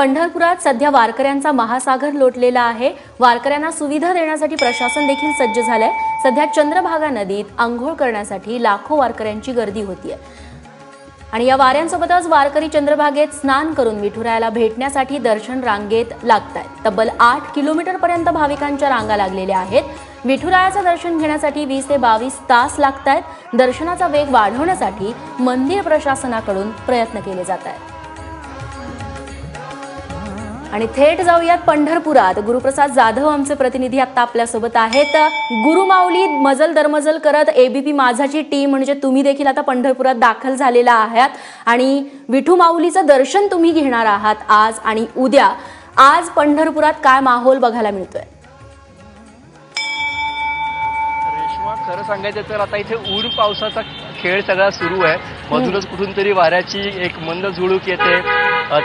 पंढरपुरात सध्या वारकऱ्यांचा महासागर लोटलेला आहे. वारकऱ्यांना सुविधा देण्यासाठी प्रशासन देखील सज्ज झालंय. सध्या चंद्रभागा नदीत आंघोळ करण्यासाठी लाखो वारकऱ्यांची गर्दी होतीये. आणि या वाऱ्यांसोबतच वारकरी चंद्रभागेत स्नान करून विठुरायाला भेटण्यासाठी दर्शन रांगेत लागत आहेत तब्बल आठ किलोमीटर पर्यंत भाविकांच्या रांगा लागलेल्या आहेत. विठुरायाचं दर्शन घेण्यासाठी वीस ते बावीस तास लागत आहेत दर्शनाचा वेग वाढवण्यासाठी मंदिर प्रशासनाकडून प्रयत्न केले जात आहेत आणि थेट जाऊयात पंढरपुरात. गुरुप्रसाद जाधव आमचे प्रतिनिधी आता आपल्यासोबत आहेत. गुरुमाऊली मजल दरमजल करत एबीपी माझाची टीम म्हणजे तुम्ही देखील आता पंढरपुरात दाखल झालेला आहात. आणि विठू माऊलीचं दर्शन तुम्ही घेणार आहात आज आणि उद्या. आज पंढरपुरात काय माहोल बघायला मिळतोय? खरं सांगायचं तर आता इथे ऊन पावसाचा खेळ सगळा सुरू आहे. मधूनच कुठून तरी वाऱ्याची एक मंद झुळूक येते.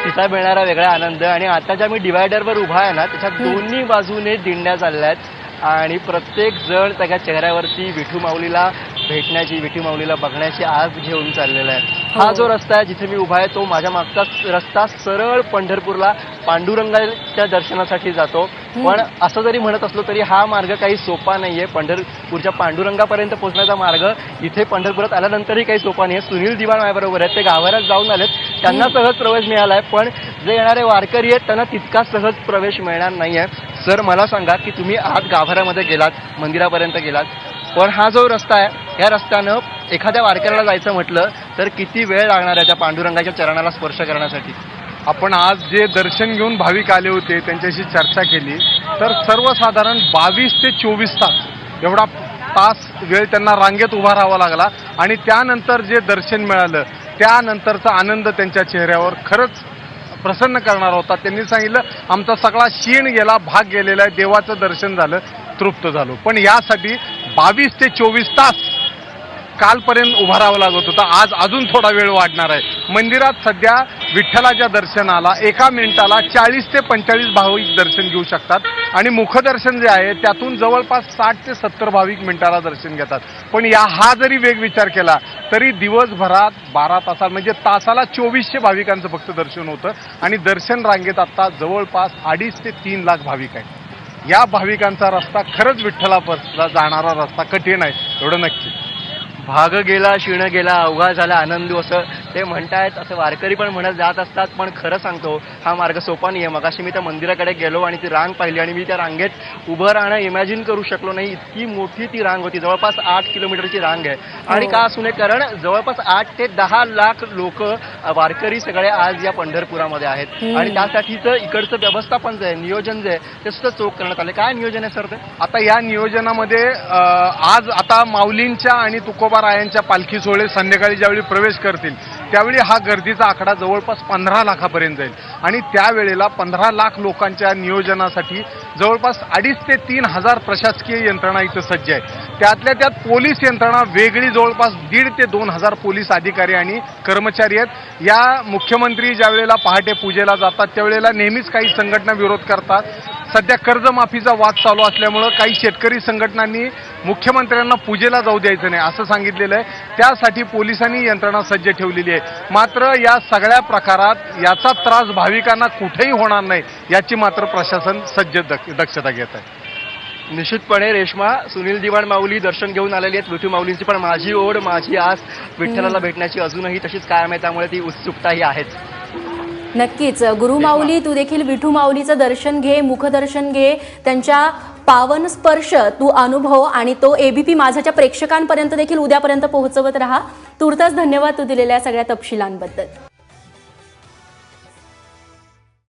तिचा मिळणारा वेगळा आनंद. आणि आता ज्या मी डिवायडरवर उभा आहे ना त्याच्या दोन्ही बाजूने दिंड्या चालल्या आहेत आणि प्रत्येक जण त्याच्या चेहऱ्यावरती विठू माऊलीला भेटण्याची विठू माऊलीला बघण्याची आस घेऊन चाललेला आहे. हा जो रस्ता आहे जिथे मी उभा आहे तो माझ्या मागचा रस्ता सरळ पंढरपूरला पांडुरंगाच्या दर्शनासाठी जातो. पण असं जरी म्हणत असलो तरी हा मार्ग काही सोपा नाहीये. पंढरपूरच्या पांडुरंगापर्यंत पोहोचण्याचा मार्ग इथे पंढरपुरात आल्यानंतरही काही सोपा नाहीये. सुनील दिवाण माझ्याबरोबर आहेत. ते गावाला जाऊन आलेत. त्यांना सहज प्रवेश मिळालाय पण जे येणारे वारकरी आहेत त्यांना तितका सहज प्रवेश मिळणार नाहीये. सर मला सांगा की तुम्ही आत गाभाऱ्यामध्ये गेलात मंदिरापर्यंत गेलात पण हा जो रस्ता आहे या रस्त्यानं एखाद्या वारकऱ्याला जायचं म्हटलं तर किती वेळ लागणार आहे त्या पांडुरंगाच्या चरणाला स्पर्श करण्यासाठी? आपण आज जे दर्शन घेऊन भाविक आले होते त्यांच्याशी चर्चा केली तर सर्वसाधारण बावीस ते चोवीस तास एवढा तास वेळ त्यांना रांगेत उभा राहावा लागला आणि त्यानंतर जे दर्शन मिळालं त्यानंतरचा आनंद त्यांच्या चेहऱ्यावर खरंच प्रसन्न करणार होता. त्यांनी सांगितलं आमचा सगळा शीण गेला भाग गेलेला आहे देवाचं दर्शन झालं तृप्त झालो. पण यासाठी बावीस ते चोवीस तास कालपर्यंत उभा राहावं लागत होतं. आज अजून थोडा वेळ वाढणार आहे. मंदिरात सध्या विठ्ठलाच्या दर्शनाला एका मिनिटाला चाळीस ते पंचेचाळीस भाविक दर्शन घेऊ शकतात. आणि मुखदर्शन जे आहे त्यातून जवळपास साठ ते सत्तर भाविक मिनिटाला दर्शन घेतात. पण या हा जरी वेग विचार केला तरी दिवसभरात बारा तासात म्हणजे तासाला चोवीसशे भाविकांचं फक्त दर्शन होतं. आणि दर्शन रांगेत आता जवळपास अडीच ते तीन लाख भाविक आहेत. या भाविकांचा रस्ता खरंच विठ्ठलापर्यंत जाणारा रस्ता कठीण आहे एवढं नक्की. भाग गेला शिण गेला अवघा झाला आनंदू असं ते म्हणतायत असं वारकरी पण म्हणत जात असतात पण खरं सांगतो हा मार्ग सोपा नाही आहे मगाशी मी त्या मंदिराकडे गेलो आणि ती रांग पाहिली आणि मी त्या रांगेत उभं राहणं इमॅजिन करू शकलो नाही. इतकी मोठी ती रांग होती. जवळपास आठ किलोमीटरची रांग आहे. आणि का असू नये कारण जवळपास आठ ते दहा लाख लोक वारकरी सगळे आज या पंढरपुरामध्ये आहेत. आणि त्यासाठीचं इकडचं व्यवस्थापन जे आहे नियोजन जे आहे ते सुद्धा चोख करण्यात आले काय नियोजन आहे सर ते? आता या नियोजनामध्ये आज आता माऊलींच्या आणि तुकोबारायांच्या पालखी सोहळे संध्याकाळी ज्यावेळी प्रवेश करतील त्यावेळी हा गर्दीचा आकडा जवळपास पंधरा लाखापर्यंत जाईल. आणि त्यावेळेला पंधरा लाख लोकांच्या नियोजनासाठी जवळपास अडीच ते तीन हजार प्रशासकीय यंत्रणा इथं सज्ज आहे. त्यातल्या त्यात पोलीस यंत्रणा वेगळी जवळपास दीड ते दोन हजार पोलीस अधिकारी आणि कर्मचारी आहेत. या मुख्यमंत्री ज्यावेळेला पहाटे पूजेला जातात त्यावेळेला नेहमीच काही संघटना विरोध करतात. सध्या कर्जमाफीचा वाद चालू असल्यामुळं काही शेतकरी संघटनांनी मुख्यमंत्र्यांना पूजेला जाऊ द्यायचं नाही असं सांगितलेलं आहे. त्यासाठी पोलिसांनी यंत्रणा सज्ज ठेवलेली आहे. मात्र या सगळ्या प्रकारात याचा त्रास भाविकांना कुठेही होणार नाही याची मात्र प्रशासन सज्ज दक्षता घेत आहे. निश्चितपणे रेश्मा सुनील दिवाण माऊली दर्शन घेऊन आलेली आहेत. विठू माऊलींची पण माझी ओढ माझी आस विठ्ठलाला भेटण्याची अजूनही तशीच कायम आहे. त्यामुळे ती उत्सुकताही आहेच. नक्कीच. गुरु माऊली तू देखील विठू माऊलीचं दर्शन घे मुखदर्शन घे. त्यांच्या पावन स्पर्श तू अनुभव आणि तो एबीपी माझ्याच्या प्रेक्षकांपर्यंत देखील उद्यापर्यंत पोहोचवत राहा. तुर्तास धन्यवाद तू दिलेल्या सगळ्या तपशिलांबद्दल.